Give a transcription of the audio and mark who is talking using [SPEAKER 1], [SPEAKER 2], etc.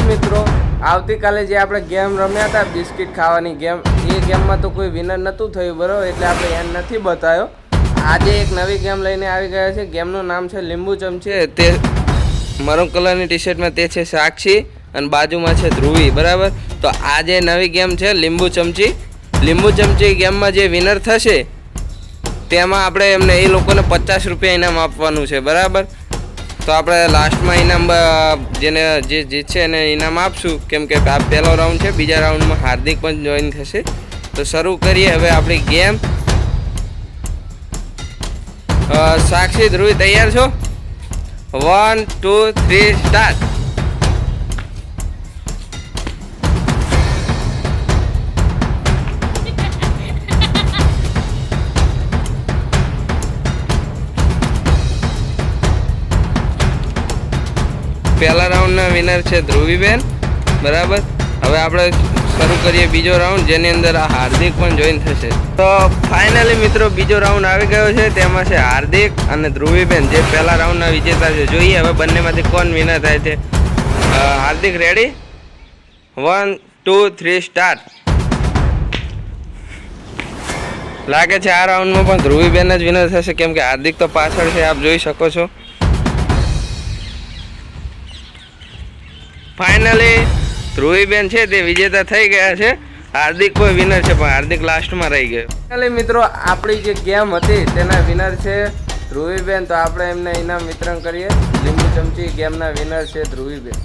[SPEAKER 1] મિત્રો. આવતીકાલે જે આપણે ગેમ રમ્યા હતા, બિસ્કિટ ખાવાની ગેમ, એ ગેમમાં તો કોઈ વિનર નહોતું થયું, બરાબર? એટલે આપણે એમ નથી બતાવ્યો. આજે એક નવી ગેમ લઈને આવી ગયા છે. ગેમનું નામ છે લીંબુ ચમચી તે મરૂન કલરની ટી શર્ટમાં તે છે સાક્ષી અને બાજુમાં છે ધ્રુવી, બરાબર? તો આ જે નવી ગેમ છે લીંબુ ચમચી લીંબુ ચમચી ગેમમાં જે વિનર થશે, તેમાં આપણે એમને એ લોકોને પચાસ રૂપિયા ઇનામ આપવાનું છે, બરાબર? તો આપણે લાસ્ટમાં ઇનામ જેને, જે જીતશે એને ઇનામ આપશું. કેમ કે આ પહેલો રાઉન્ડ છે, બીજા રાઉન્ડમાં હાર્દિક પણ જોઈન થશે. તો શરૂ કરીએ હવે આપણી ગેમ સાક્ષી ધ્રુવી, તૈયાર છો? વન ટુ થ્રી સ્ટાર્ટ પહેલા રાઉન્ડના વિનર છે ધ્રુવીબેન. બરાબર? હવે આપણે શરૂ કરીએ બીજો રાઉન્ડ જેની અંદર આ હાર્દિક પણ જોઈન થશે. તો ફાઇનલી મિત્રો, બીજો રાઉન્ડ આવી ગયો છે. તેમાં છે હાર્દિક અને ધ્રુવીબેન, જે પહેલા રાઉન્ડના વિજેતા છે. જોઈએ હવે બંનેમાંથી કોણ વિનર થાય છે. Hardik ready one two three start લાગે છે આ રાઉન્ડમાં પણ ધ્રુવીબેન જ વિનર થશે. કેમ કે હાર્દિક તો પાછળ છે, આપ જોઈ શકો છો. ફાઇનલી ધ્રુવીબેન છે તે વિજેતા થઈ ગયા છે. હાર્દિક કોઈ વિનર છે, પણ હાર્દિક લાસ્ટમાં રહી ગયો. ફાઇનલી મિત્રો, આપણી જે ગેમ હતી તેના વિનર છે ધ્રુવીબેન. તો આપણે એમને ઇનામ વિતરણ કરીએ. લીંબુ ચમચી ગેમના વિનર છે ધ્રુવીબેન.